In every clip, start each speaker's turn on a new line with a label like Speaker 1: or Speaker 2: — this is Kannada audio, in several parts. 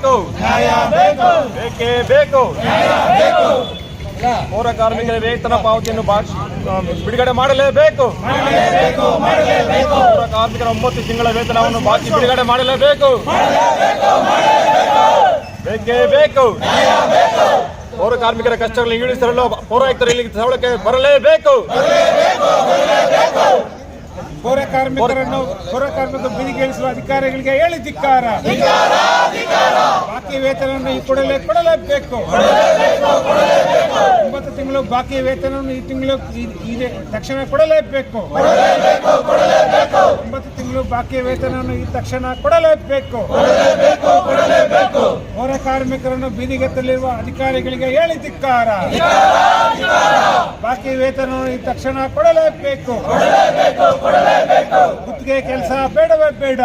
Speaker 1: ಬೇಕು. ಬೇಕೇ ಬೇಕು. ಪೌರ ಕಾರ್ಮಿಕರ ವೇತನ ಪಾವತಿಯನ್ನು ಬಿಡುಗಡೆ ಮಾಡಲೇಬೇಕು. ಪೌರ ಕಾರ್ಮಿಕರ ಒಂಬತ್ತು ತಿಂಗಳ ವೇತನವನ್ನು ಬಾಕಿ ಬಿಡುಗಡೆ ಮಾಡಲೇಬೇಕು. ಬೇಕೇ ಬೇಕು. ಪೌರ ಕಾರ್ಮಿಕರ ಕಷ್ಟಗಳನ್ನು ಈಡಿಸಲು ಪೌರಾಯುಕ್ತರು ಇಲ್ಲಿಗೆ ಸವಳಕ್ಕೆ ಬರಲೇಬೇಕು.
Speaker 2: ಪೌರ ಕಾರ್ಮಿಕರನ್ನು ಪೌರ ಕಾರ್ಮಿಕ ಬೀದಿಗೇರಿಸುವ ಅಧಿಕಾರಿಗಳಿಗೆ ಹೇಳಿ ಧಿಕ್ಕಾರ. ಬಾಕಿ ವೇತನವನ್ನು ಈ ಕೂಡಲೇ ಕೊಡಲೇಬೇಕು. ಒಂಬತ್ತು ತಿಂಗಳು ಬಾಕಿ ವೇತನವನ್ನು ಈ ತಿಂಗಳು ತಕ್ಷಣ ಕೊಡಲೇಬೇಕು. ಒಂಬತ್ತು ತಿಂಗಳು ಬಾಕಿ ವೇತನವನ್ನು ಈ ತಕ್ಷಣ ಕೊಡಲೇಬೇಕು. ಪೌರ ಕಾರ್ಮಿಕರನ್ನು ಬೀದಿಗೆ ತಲ್ಲಿರುವ ಅಧಿಕಾರಿಗಳಿಗೆ ಹೇಳಿದಿಕ್ಕಾರ ಬಾಕಿ ವೇತನವನ್ನು ಈ ತಕ್ಷಣ ಕೊಡಲೇಬೇಕು. ಗುತ್ತಿಗೆ ಕೆಲಸ ಬೇಡವೇ ಬೇಡ.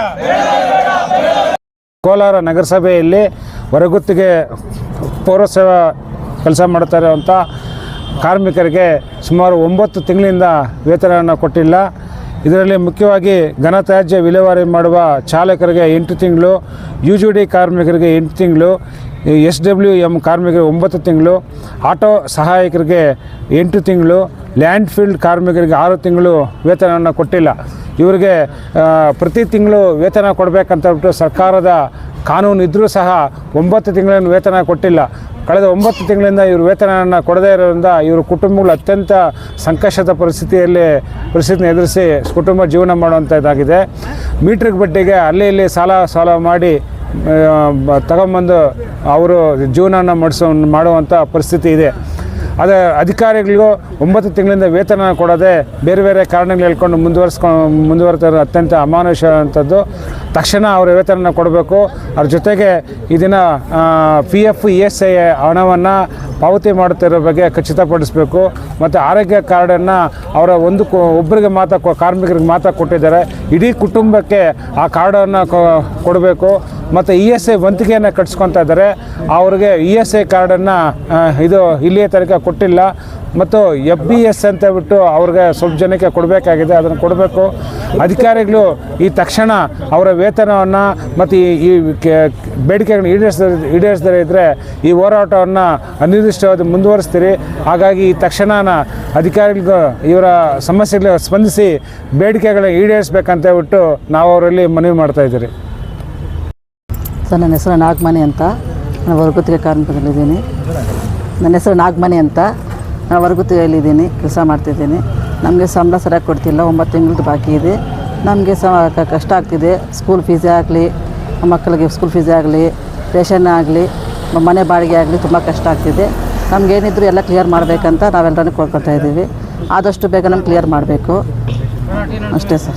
Speaker 3: ಕೋಲಾರ ನಗರಸಭೆಯಲ್ಲಿ ಹೊರಗುತ್ತಿಗೆ ಪೌರಸೇವಾ ಕೆಲಸ ಮಾಡ್ತಾರೆ ಅಂತ ಕಾರ್ಮಿಕರಿಗೆ ಸುಮಾರು ಒಂಬತ್ತು ತಿಂಗಳಿಂದ ವೇತನವನ್ನು ಕೊಟ್ಟಿಲ್ಲ. ಇದರಲ್ಲಿ ಮುಖ್ಯವಾಗಿ ಘನತ್ಯಾಜ್ಯ ವಿಲೇವಾರಿ ಮಾಡುವ ಚಾಲಕರಿಗೆ ಎಂಟು ತಿಂಗಳು ಯು ಜಿ ಡಿ ಕಾರ್ಮಿಕರಿಗೆ ಎಂಟು ತಿಂಗಳು, ಎಸ್ ಡಬ್ಲ್ಯೂ ಎಂ ಕಾರ್ಮಿಕರಿಗೆ ಒಂಬತ್ತು ತಿಂಗಳು, ಆಟೋ ಸಹಾಯಕರಿಗೆ ಎಂಟು ತಿಂಗಳು, ಲ್ಯಾಂಡ್ ಫೀಲ್ಡ್ ಕಾರ್ಮಿಕರಿಗೆ ಆರು ತಿಂಗಳು ವೇತನವನ್ನು ಕೊಟ್ಟಿಲ್ಲ. ಇವರಿಗೆ ಪ್ರತಿ ತಿಂಗಳು ವೇತನ ಕೊಡಬೇಕಂತ ಬಿಟ್ಟು ಸರ್ಕಾರದ ಕಾನೂನು ಇದ್ದರೂ ಸಹ ಒಂಬತ್ತು ತಿಂಗಳನ್ನು ವೇತನ ಕೊಟ್ಟಿಲ್ಲ. ಕಳೆದ ಒಂಬತ್ತು ತಿಂಗಳಿಂದ ಇವರು ವೇತನವನ್ನು ಕೊಡದೇ ಇರೋದ್ರಿಂದ ಇವರು ಕುಟುಂಬಗಳು ಅತ್ಯಂತ ಸಂಕಷ್ಟದ ಪರಿಸ್ಥಿತಿಯಲ್ಲಿ, ಪರಿಸ್ಥಿತಿನ ಎದುರಿಸಿ ಕುಟುಂಬ ಜೀವನ ಮಾಡುವಂಥದ್ದಾಗಿದೆ ಮೀಟ್ರಿಗೆ ಬಡ್ಡಿಗೆ ಅಲ್ಲಿ ಇಲ್ಲಿ ಸಾಲ ಸಾಲ ಮಾಡಿ ತಗೊಂಬಂದು ಅವರು ಜೀವನವನ್ನು ಮಾಡಿಸೋ ಮಾಡುವಂಥ ಪರಿಸ್ಥಿತಿ ಇದೆ. ಅದೇ ಅಧಿಕಾರಿಗಳಿಗೂ ಒಂಬತ್ತು ತಿಂಗಳಿಂದ ವೇತನ ಕೊಡದೆ ಬೇರೆ ಬೇರೆ ಕಾರಣಗಳು ಹೇಳ್ಕೊಂಡು ಮುಂದುವರೆಸ್ಕೊ ಮುಂದುವರ್ತಾ ಇರೋ ಅತ್ಯಂತ ಅಮಾನುಷವಾದಂಥದ್ದು ತಕ್ಷಣ ಅವರ ವೇತನ ಕೊಡಬೇಕು. ಅದ್ರ ಜೊತೆಗೆ ಇದನ್ನ ದಿನ P F E S I ಹಣವನ್ನು ಪಾವತಿ ಮಾಡುತ್ತಿರೋ ಬಗ್ಗೆ ಖಚಿತಪಡಿಸಬೇಕು. ಮತ್ತು ಆರೋಗ್ಯ ಕಾರ್ಡನ್ನು ಅವರ ಒಂದು ಒಬ್ಬರಿಗೆ ಮಾತ್ರ ಕಾರ್ಮಿಕರಿಗೆ ಮಾತ್ರ ಕೊಟ್ಟಿದ್ದಾರೆ. ಇಡೀ ಕುಟುಂಬಕ್ಕೆ ಆ ಕಾರ್ಡನ್ನು ಕೊಡಬೇಕು. ಮತ್ತು ಇ ಎಸ್ ಐ ವಂತಿಕೆಯನ್ನು ಕಟ್ಸ್ಕೊತಾ ಇದ್ದಾರೆ. ಅವ್ರಿಗೆ ಇ ಎಸ್ ಐ ಕಾರ್ಡನ್ನು ಇದು ಇಲ್ಲಿಯ ತನಕ ಕೊಟ್ಟಿಲ್ಲ. ಮತ್ತು ಎಫ್ ಬಿ ಎಸ್ ಅಂತ ಬಿಟ್ಟು ಅವ್ರಿಗೆ ಸ್ವಲ್ಪ ಜನಕ್ಕೆ ಕೊಡಬೇಕಾಗಿದೆ. ಅದನ್ನು ಕೊಡಬೇಕು. ಅಧಿಕಾರಿಗಳು ಈ ತಕ್ಷಣ ಅವರ ವೇತನವನ್ನು ಮತ್ತು ಈ ಬೇಡಿಕೆಗಳನ್ನ ಈಡೇರಿಸ ಈಡೇರಿಸದೇ ಇದ್ದರೆ ಈ ಹೋರಾಟವನ್ನು ಅನಿರ್ದಿಷ್ಟವಾಗಿ ಮುಂದುವರಿಸ್ತೀರಿ. ಹಾಗಾಗಿ ಈ ತಕ್ಷಣನ ಅಧಿಕಾರಿಗಳು ಇವರ ಸಮಸ್ಯೆಗಳಿಗೆ ಸ್ಪಂದಿಸಿ ಬೇಡಿಕೆಗಳನ್ನ ಈಡೇರಿಸ್ಬೇಕಂತ ಬಿಟ್ಟು ನಾವು ಅವರಲ್ಲಿ ಮನವಿ ಮಾಡ್ತಾ ಇದ್ದೀರಿ.
Speaker 4: ಸರ್, ನನ್ನ ಹೆಸರು ನಾಗಮನೆ ಅಂತ. ನಾನು ಹೊರಗುತ್ತಿಗೆ ಕಾರ್ಮಿಕದಲ್ಲಿದ್ದೀನಿ ನನ್ನ ಹೆಸರು ನಾಗಮನೆ ಅಂತ. ನಾನು ಹೊರಗುತ್ತಿಗೆಯಲ್ಲಿದ್ದೀನಿ ಕೆಲಸ ಮಾಡ್ತಿದ್ದೀನಿ. ನಮಗೆ ಸಂಬಳ ಸರಿಯಾಗಿ ಕೊಡ್ತಿಲ್ಲ, ಒಂಬತ್ತು ತಿಂಗಳದ್ದು ಬಾಕಿ ಇದೆ. ನಮಗೆ ಸ ಕಷ್ಟ ಆಗ್ತಿದೆ. ಸ್ಕೂಲ್ ಫೀಸೇ ಆಗಲಿ, ಮಕ್ಕಳಿಗೆ ಸ್ಕೂಲ್ ಫೀಸೇ ಆಗಲಿ, ರೇಷನ್ ಆಗಲಿ, ಮನೆ ಬಾಡಿಗೆ ಆಗಲಿ ತುಂಬ ಕಷ್ಟ ಆಗ್ತಿದೆ. ನಮಗೇನಿದ್ರು ಎಲ್ಲ ಕ್ಲಿಯರ್ ಮಾಡಬೇಕಂತ ನಾವೆಲ್ಲರೂ ಕೊಡ್ಕೊಳ್ತಾ ಇದ್ದೀವಿ. ಆದಷ್ಟು ಬೇಗ ನಮ್ಗೆ ಕ್ಲಿಯರ್ ಮಾಡಬೇಕು. ಅಷ್ಟೇ ಸರ್.